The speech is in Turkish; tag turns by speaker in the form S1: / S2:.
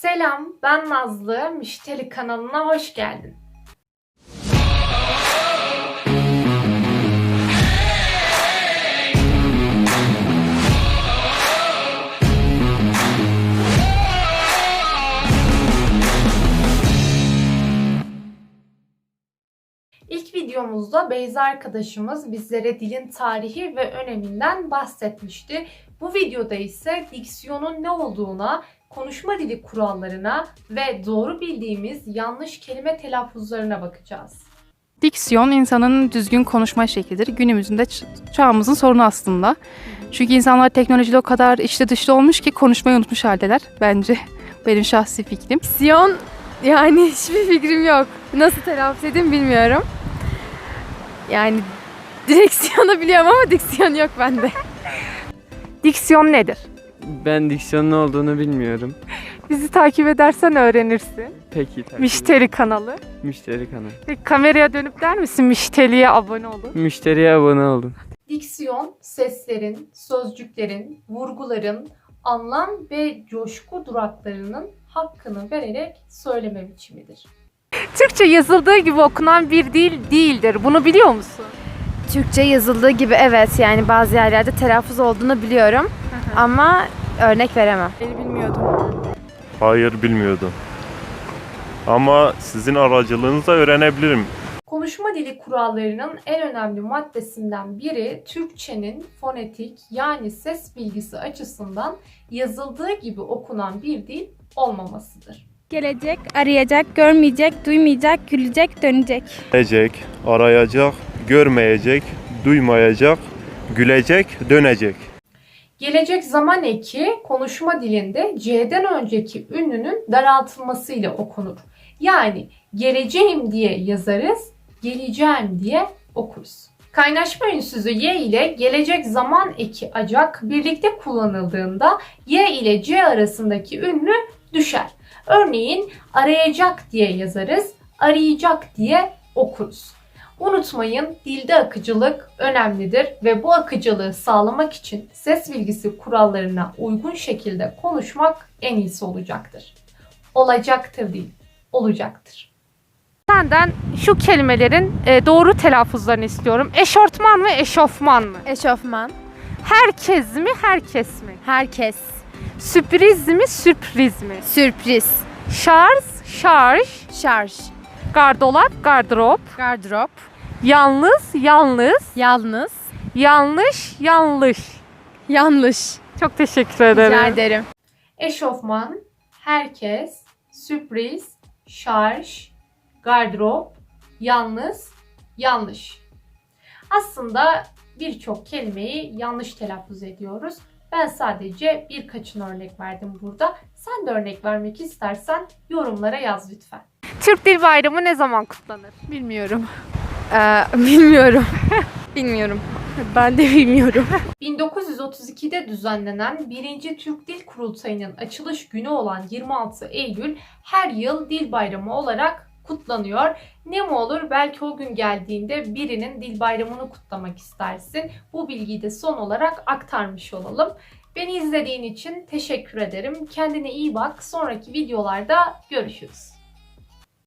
S1: Selam, ben Nazlı. Müşteri kanalına hoş geldin. Videomuzda Beyza arkadaşımız bizlere dilin tarihi ve öneminden bahsetmişti. Bu videoda ise diksiyonun ne olduğuna, konuşma dili kurallarına ve doğru bildiğimiz yanlış kelime telaffuzlarına bakacağız.
S2: Diksiyon insanın düzgün konuşma şeklidir. Günümüzün de çağımızın sorunu aslında. Çünkü insanlar teknolojide o kadar içli dışlı olmuş ki konuşmayı unutmuş haldeler bence. Benim şahsi fikrim.
S3: Diksiyon yani hiçbir fikrim yok. Nasıl telaffuz edeyim bilmiyorum. Yani direksiyonu biliyorum ama diksiyon yok bende.
S2: Diksiyon nedir?
S4: Ben diksiyonun ne olduğunu bilmiyorum.
S2: Bizi takip edersen öğrenirsin.
S4: Peki tabii.
S2: Müşteri kanalı.
S4: Müşteri kanalı.
S2: Peki kameraya dönüp der misin müşteriye abone olun?
S4: Müşteriye abone olun.
S1: Diksiyon, seslerin, sözcüklerin, vurguların, anlam ve coşku duraklarının hakkını vererek söyleme biçimidir.
S2: Türkçe yazıldığı gibi okunan bir dil değildir. Bunu biliyor musun?
S3: Türkçe yazıldığı gibi evet yani bazı yerlerde telaffuz olduğunu biliyorum. ama örnek veremem.
S2: Beni bilmiyordum.
S5: Hayır bilmiyordum. Ama sizin aracılığınızla öğrenebilirim.
S1: Konuşma dili kurallarının en önemli maddesinden biri Türkçenin fonetik yani ses bilgisi açısından yazıldığı gibi okunan bir dil olmamasıdır.
S6: Gelecek, arayacak, görmeyecek, duymayacak, gülecek, dönecek.
S5: Gelecek, arayacak, görmeyecek, duymayacak, gülecek, dönecek.
S1: Gelecek zaman eki konuşma dilinde C'den önceki ünlünün daraltılmasıyla okunur. Yani geleceğim diye yazarız, geleceğim diye okuruz. Kaynaşma ünsüzü Y ile gelecek zaman eki acak birlikte kullanıldığında Y ile C arasındaki ünlü düşer. Örneğin arayacak diye yazarız, arayacak diye okuruz. Unutmayın dilde akıcılık önemlidir ve bu akıcılığı sağlamak için ses bilgisi kurallarına uygun şekilde konuşmak en iyisi olacaktır. Olacaktır değil, olacaktır.
S2: Senden şu kelimelerin e, doğru telaffuzlarını istiyorum. Eşortman mı, eşofman mı?
S3: Eşofman,
S2: Herkes mi, herkes mi?
S3: herkes,
S2: Sürpriz mi, sürpriz mi?
S3: sürpriz,
S2: Şarj, şarj,
S3: şarj,
S2: gardolap, gardırop,
S3: gardırop,
S2: yalnız, yalnız,
S3: yalnız,
S2: yanlış, yanlış.
S3: yanlış.
S2: Çok teşekkür ederim.
S3: Rica ederim.
S1: Eşofman, herkes, sürpriz, şarj, gardırop, yalnız, yanlış. Aslında birçok kelimeyi yanlış telaffuz ediyoruz. Ben sadece birkaçını örnek verdim burada. Sen de örnek vermek istersen yorumlara yaz lütfen.
S2: Türk Dil Bayramı ne zaman kutlanır?
S3: Bilmiyorum. Ee, bilmiyorum. bilmiyorum. Ben de bilmiyorum.
S1: 1932'de düzenlenen 1. Türk Dil Kurultayı'nın açılış günü olan 26 Eylül her yıl Dil Bayramı olarak kutlanıyor. Ne mi olur belki o gün geldiğinde birinin dil bayramını kutlamak istersin. Bu bilgiyi de son olarak aktarmış olalım. Beni izlediğin için teşekkür ederim. Kendine iyi bak. Sonraki videolarda görüşürüz.